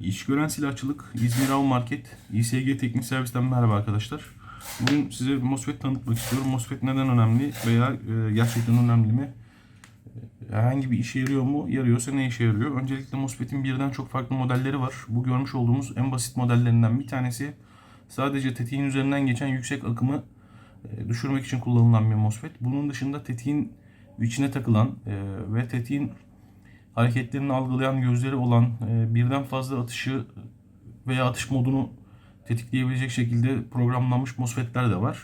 İş gören silahçılık, İzmir Av Market, İSG Teknik Servis'ten merhaba arkadaşlar. Bugün size MOSFET tanıtmak istiyorum. MOSFET neden önemli veya e, gerçekten önemli mi? E, Herhangi bir işe yarıyor mu? Yarıyorsa ne işe yarıyor? Öncelikle MOSFET'in birden çok farklı modelleri var. Bu görmüş olduğumuz en basit modellerinden bir tanesi. Sadece tetiğin üzerinden geçen yüksek akımı e, düşürmek için kullanılan bir MOSFET. Bunun dışında tetiğin içine takılan ve tetiğin hareketlerini algılayan gözleri olan e, birden fazla atışı veya atış modunu tetikleyebilecek şekilde programlanmış MOSFET'ler de var.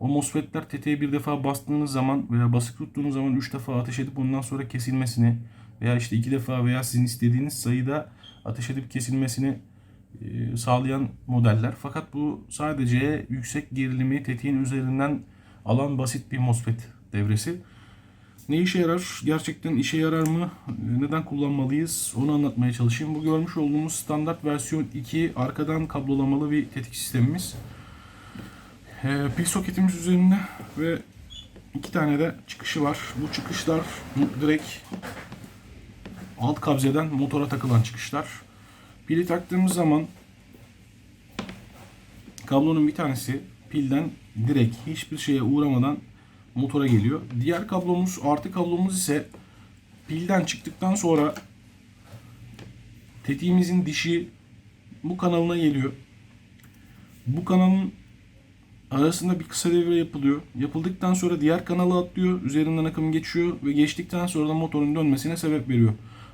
O MOSFET'ler tetiğe bir defa bastığınız zaman veya basık tuttuğunuz zaman 3 defa ateş edip ondan sonra kesilmesini veya işte 2 defa veya sizin istediğiniz sayıda ateş edip kesilmesini e, sağlayan modeller. Fakat bu sadece yüksek gerilimi tetiğin üzerinden alan basit bir MOSFET devresi. Ne işe yarar? Gerçekten işe yarar mı? Neden kullanmalıyız? Onu anlatmaya çalışayım. Bu görmüş olduğumuz standart versiyon 2 arkadan kablolamalı bir tetik sistemimiz. Ee, pil soketimiz üzerinde ve iki tane de çıkışı var. Bu çıkışlar direkt alt kabzeden motora takılan çıkışlar. Pili taktığımız zaman kablonun bir tanesi pilden direkt hiçbir şeye uğramadan motora geliyor. Diğer kablomuz artı kablomuz ise pilden çıktıktan sonra tetiğimizin dişi bu kanalına geliyor. Bu kanalın arasında bir kısa devre yapılıyor. Yapıldıktan sonra diğer kanala atlıyor. Üzerinden akım geçiyor ve geçtikten sonra da motorun dönmesine sebep veriyor.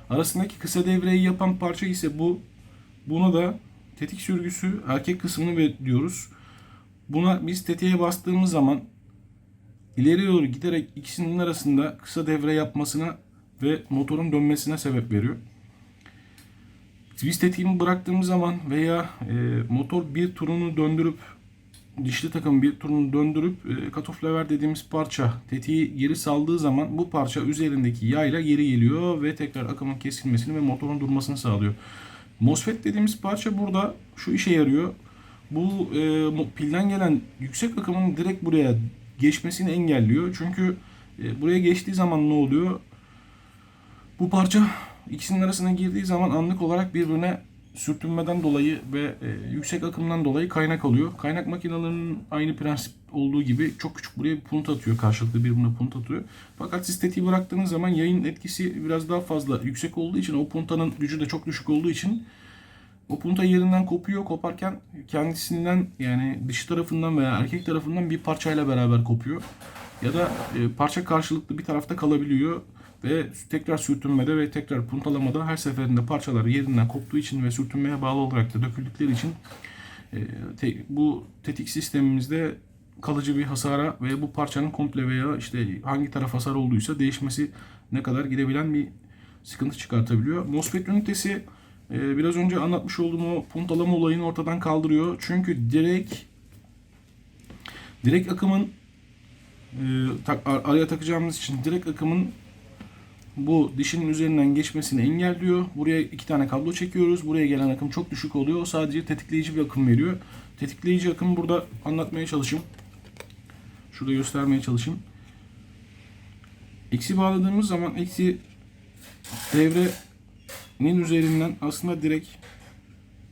Arasındaki kısa devreyi yapan parça ise bu. Buna da tetik sürgüsü erkek kısmını diyoruz. Buna biz tetiğe bastığımız zaman ileri doğru giderek ikisinin arasında kısa devre yapmasına ve motorun dönmesine sebep veriyor. Biz tetiğimi bıraktığımız zaman veya e, motor bir turunu döndürüp dişli takım bir turunu döndürüp e, cut-off lever dediğimiz parça tetiği geri saldığı zaman bu parça üzerindeki yayla geri geliyor ve tekrar akımın kesilmesini ve motorun durmasını sağlıyor. MOSFET dediğimiz parça burada şu işe yarıyor. Bu e, pilden gelen yüksek akımın direkt buraya geçmesini engelliyor. Çünkü e, buraya geçtiği zaman ne oluyor? Bu parça ikisinin arasına girdiği zaman anlık olarak birbirine sürtünmeden dolayı ve e, yüksek akımdan dolayı kaynak alıyor. Kaynak makinelerinin aynı prensip olduğu gibi çok küçük buraya bir punt atıyor. Karşılıklı birbirine punt atıyor. Fakat siz tetiği bıraktığınız zaman yayın etkisi biraz daha fazla yüksek olduğu için o puntanın gücü de çok düşük olduğu için o punta yerinden kopuyor. Koparken kendisinden yani dış tarafından veya erkek tarafından bir parçayla beraber kopuyor. Ya da e, parça karşılıklı bir tarafta kalabiliyor ve tekrar sürtünmede ve tekrar puntalamada her seferinde parçalar yerinden koptuğu için ve sürtünmeye bağlı olarak da döküldükleri için e, te- bu tetik sistemimizde kalıcı bir hasara ve bu parçanın komple veya işte hangi taraf hasar olduysa değişmesi ne kadar gidebilen bir sıkıntı çıkartabiliyor. MOSFET ünitesi e, biraz önce anlatmış olduğum o puntalama olayını ortadan kaldırıyor. Çünkü direkt direkt akımın e, tak- ar- araya takacağımız için direkt akımın bu dişinin üzerinden geçmesini engelliyor. Buraya iki tane kablo çekiyoruz. Buraya gelen akım çok düşük oluyor. O sadece tetikleyici bir akım veriyor. Tetikleyici akım burada anlatmaya çalışayım. Şurada göstermeye çalışayım. Eksi bağladığımız zaman eksi devrenin üzerinden aslında direkt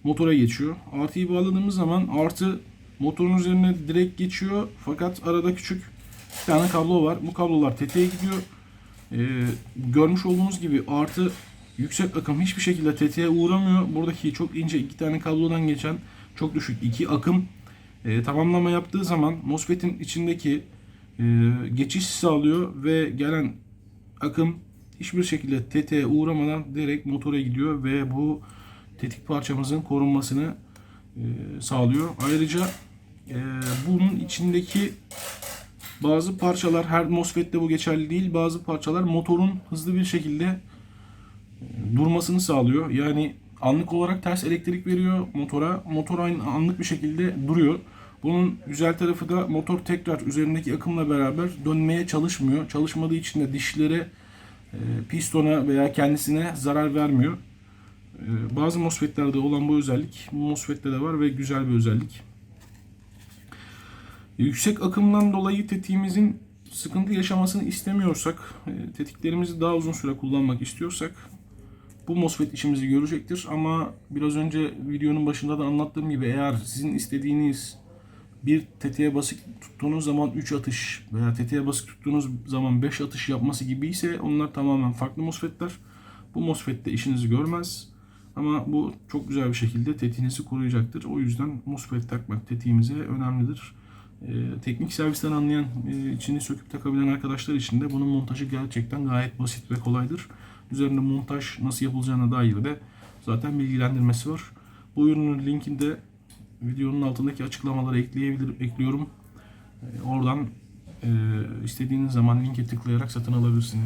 motora geçiyor. Artıyı bağladığımız zaman artı motorun üzerine direkt geçiyor. Fakat arada küçük bir tane kablo var. Bu kablolar tetiğe gidiyor. Ee, görmüş olduğunuz gibi artı yüksek akım hiçbir şekilde tetiğe uğramıyor. Buradaki çok ince iki tane kablodan geçen çok düşük iki akım e, tamamlama yaptığı zaman MOSFET'in içindeki e, geçiş sağlıyor ve gelen akım hiçbir şekilde tetiğe uğramadan direkt motora gidiyor ve bu tetik parçamızın korunmasını e, sağlıyor. Ayrıca e, bunun içindeki bazı parçalar her MOSFET'te bu geçerli değil. Bazı parçalar motorun hızlı bir şekilde e, durmasını sağlıyor. Yani anlık olarak ters elektrik veriyor motora. Motor aynı anlık bir şekilde duruyor. Bunun güzel tarafı da motor tekrar üzerindeki akımla beraber dönmeye çalışmıyor. Çalışmadığı için de dişlere, pistona veya kendisine zarar vermiyor. E, Bazı MOSFET'lerde olan bu özellik bu MOSFET'te de var ve güzel bir özellik. Yüksek akımdan dolayı tetiğimizin sıkıntı yaşamasını istemiyorsak, e, tetiklerimizi daha uzun süre kullanmak istiyorsak Bu MOSFET işimizi görecektir ama biraz önce videonun başında da anlattığım gibi eğer sizin istediğiniz bir tetiğe basık tuttuğunuz zaman 3 atış veya tetiğe basık tuttuğunuz zaman 5 atış yapması gibi ise onlar tamamen farklı MOSFET'ler. Bu MOSFET de işinizi görmez. Ama bu çok güzel bir şekilde tetiğinizi koruyacaktır. O yüzden MOSFET takmak tetiğimize önemlidir. Ee, teknik servisten anlayan, e, içini söküp takabilen arkadaşlar için de bunun montajı gerçekten gayet basit ve kolaydır. Üzerinde montaj nasıl yapılacağına dair de zaten bilgilendirmesi var. Bu ürünün linkini de videonun altındaki açıklamalara ekleyebilir, ekliyorum. Ee, oradan e, istediğiniz zaman linke tıklayarak satın alabilirsiniz.